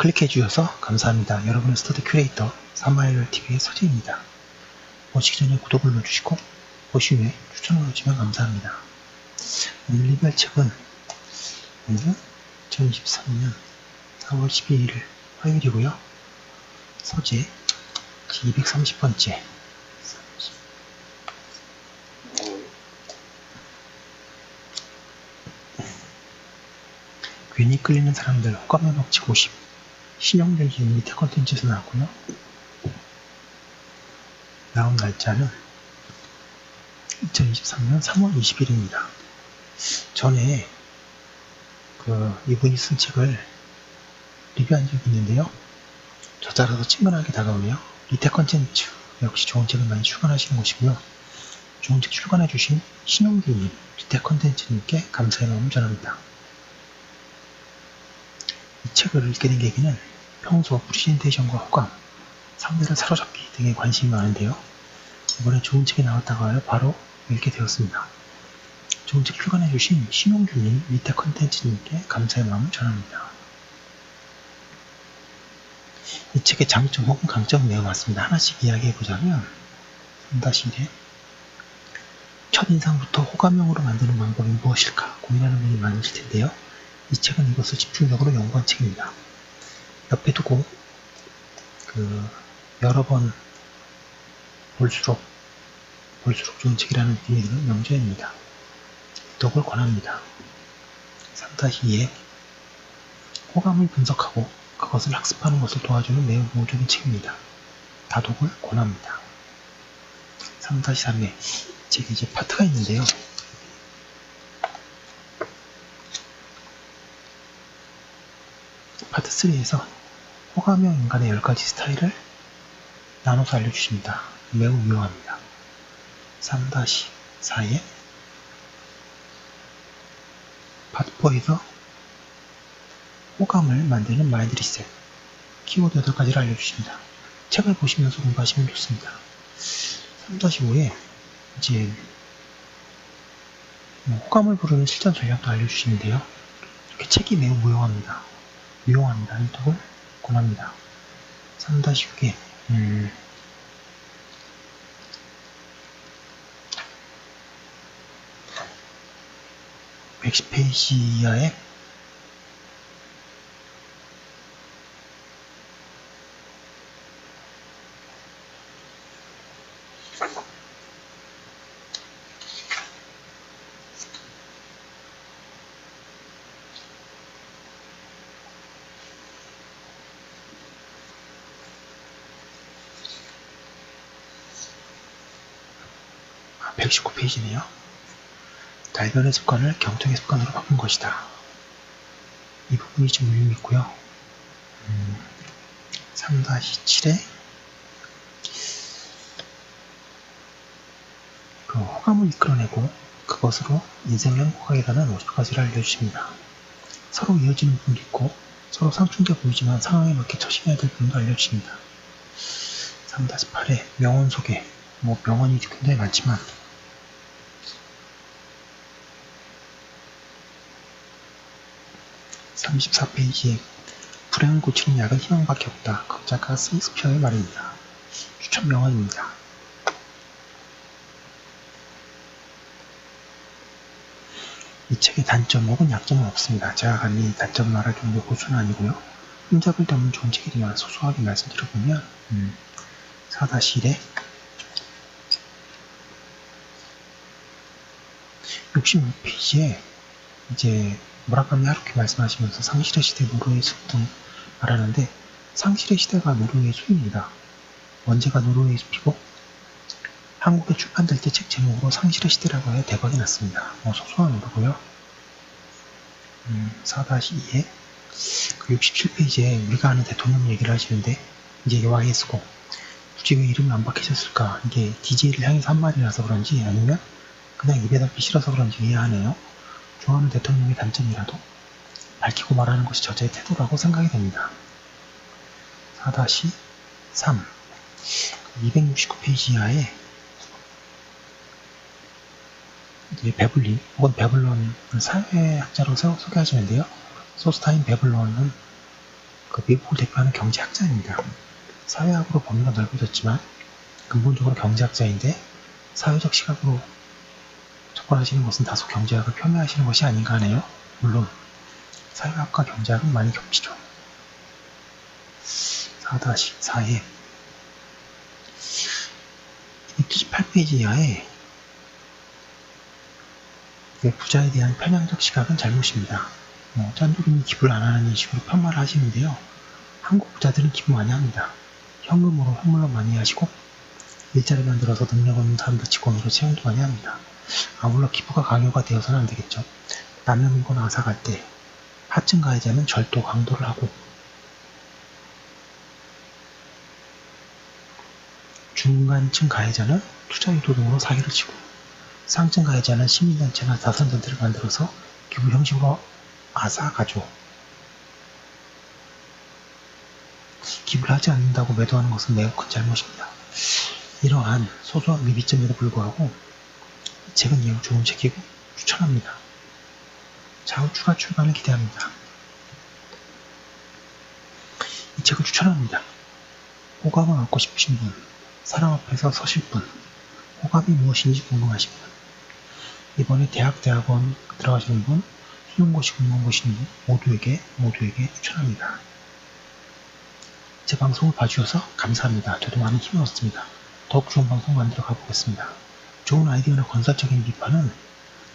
클릭해 주셔서 감사합니다. 여러분의 스터디 큐레이터 사마일러 TV의 서재입니다. 보시기 전에 구독을 눌러주시고 보시 후에 추천을 눌러주시면 감사합니다. 오늘 리뷰할 책은 오늘 2023년 4월 12일 화요일이고요. 서재 230번째 괜히 끌리는 사람들 호감의 법칙 50 신용전지 밑에 컨텐츠에서 나왔고요. 나온 날짜는 2023년 3월 20일입니다. 전에 그 이분이 쓴 책을 리뷰한 적이 있는데요. 저자라서 친근하게 다가오네요. 밑에 컨텐츠 역시 좋은 책을 많이 출간하시는 곳이고요. 좋은 책 출간해주신 신용규님, 밑에 컨텐츠님께 감사의 마음을 전합니다. 이 책을 읽게 된 계기는 평소 프리젠테이션과 호감, 상대를 사로잡기 등에 관심이 많은데요. 이번에 좋은 책이 나왔다고 하여 바로 읽게 되었습니다. 좋은 책 출간해주신 신용규님, 밑에 컨텐츠님께 감사의 마음을 전합니다. 이 책의 장점 혹은 강점을 내어봤습니다. 하나씩 이야기해보자면 3-1에 첫인상부터 호감형으로 만드는 방법이 무엇일까 고민하는 분이 많으실 텐데요. 이 책은 이것을 집중적으로 연구한 책입니다. 옆에 두고 그 여러 번 볼수록 볼수록 좋은 책이라는 비밀은 명제입니다. 독을 권합니다. 3-2에 호감을 분석하고 그것을 학습하는 것을 도와주는 매우 모적인 책입니다. 다독을 권합니다. 3-3에 책에 이제 파트가 있는데요. 파트 3에서 호감형 인간의 10가지 스타일을 나눠서 알려주십니다. 매우 유용합니다. 3-4에 파트 4에서 호감을 만드는 마인드 리셋 키워드 8가지를 알려주십니다. 책을 보시면서 공부하시면 좋습니다. 3-5에 이제 뭐 호감을 부르는 실전 전략도 알려주시는데요. 이렇게 책이 매우 무용합니다. 유용합니다. 이 톡을 권합니다. 3-6에 음, 백십 페이지 이하의 아, 119페이지네요. 달변의 습관을 경청의 습관으로 바꾼 것이다. 이 부분이 좀 의미 있고요. 음, 3-7에 그 호감을 이끌어내고 그것으로 인생의 행복하게 가는 50가지를 알려주십니다. 서로 이어지는 부분도 있고 서로 상충돼 보이지만 상황에 맞게 처신해야 될 부분도 알려주십니다. 3-8에 명언 소개 뭐 명언이 굉장히 많지만 (34페이지에) 불행을 고치는 약은 희망밖에 없다. 극작가 세익스피어의 말입니다. 추천 명언입니다. 이 책의 단점 혹은 약점은 없습니다. 제가 감히 단점 말할 정도 고수는 아니고요. 데 없는 좋은 책이지만 소소하게 말씀드려보면 음, 4-1에 66페이지에 이제 무라카미 하루키 말씀하시면서 상실의 시대 노르웨이 숲등 말하는데 상실의 시대가 노르웨이 숲입니다. 언제가 노르웨이 숲이고 한국에 출판될 때 책 제목으로 상실의 시대라고 해 대박이 났습니다. 뭐 소소한 오르고요. 음, 4-2에 그 67페이지에 우리가 아는 대통령 얘기를 하시는데 이제 쓰고 굳이 왜 이름을 안 박히셨을까? 이게 DJ를 향해서 한 말이라서 그런지 아니면 그냥 입에 담기 싫어서 그런지 이해하네요. 좋아하는 대통령의 단점이라도 밝히고 말하는 것이 저자의 태도라고 생각이 됩니다. 4-3 269페이지 이하에 이제 베블리 혹은 베블론을 사회학자로 소개하시는데요. 소스타인 베블론은 그 미국을 대표하는 경제학자입니다. 사회학으로 범위가 넓어졌지만 근본적으로 경제학자인데 사회적 시각으로 접근하시는 것은 다소 경제학을 폄훼하시는 것이 아닌가 하네요. 물론 사회학과 경제학은 많이 겹치죠. 4-4에 278페이지 이하에 그 부자에 대한 편향적 시각은 잘못입니다. 뭐, 짠돌이니 기부를 안 하는 식으로 편말을 하시는데요. 한국 부자들은 기부 많이 합니다. 현금으로 현물로 많이 하시고 일자리 만들어서 능력 없는 사람들 직원으로 채용도 많이 합니다. 아울러 기부가 강요가 되어서는 안 되겠죠. 물건 앗아갈 때 하층 가해자는 절도 강도를 하고 중간층 가해자는 투자 유도 등으로 사기를 치고 상층 가해자는 시민단체나 자선단체를 만들어서 기부 형식으로 앗아가죠. 기부를 하지 않는다고 매도하는 것은 매우 큰 잘못입니다. 이러한 소소한 미비점에도 불구하고 이 책은 매우 좋은 책이고 추천합니다. 차후 추가 출간을 기대합니다. 이 책을 추천합니다. 호감을 얻고 싶으신 분, 사람 앞에서 서실 분, 호감이 무엇인지 궁금하신 분, 이번에 대학, 대학원 들어가시는 분, 수능고시, 공무원고시 분 모두에게, 모두에게 추천합니다. 제 방송을 봐주셔서 감사합니다. 저도 많이 힘을 얻습니다. 더욱 좋은 방송 만들어 가보겠습니다. 좋은 아이디어나 건설적인 비판은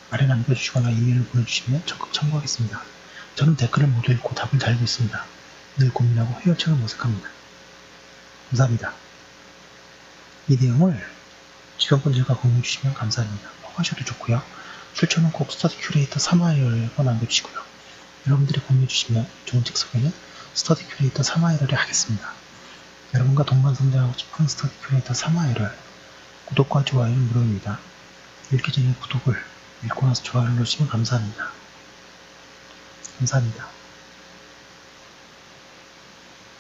아래 남겨주시거나 이메일을 보내주시면 적극 참고하겠습니다. 저는 댓글을 모두 읽고 답을 달고 있습니다. 늘 고민하고 해결책을 모색합니다. 감사합니다. 이 내용을 주변 분들과 공유해 주시면 감사합니다. 포하셔도 좋고요. 출처는 꼭 스터디 큐레이터 3화열과 남겨주시고요. 여러분들이 공유해 주시면 좋은 책 소개는 스터디 큐레이터 3화열을 하겠습니다. 여러분과 동반 성장하고 싶은 스터디 큐레이터 3화열을 구독과 좋아요는 무료입니다. 읽기 전에 구독을 읽고 나서 좋아요를 누르시면 감사합니다. 감사합니다.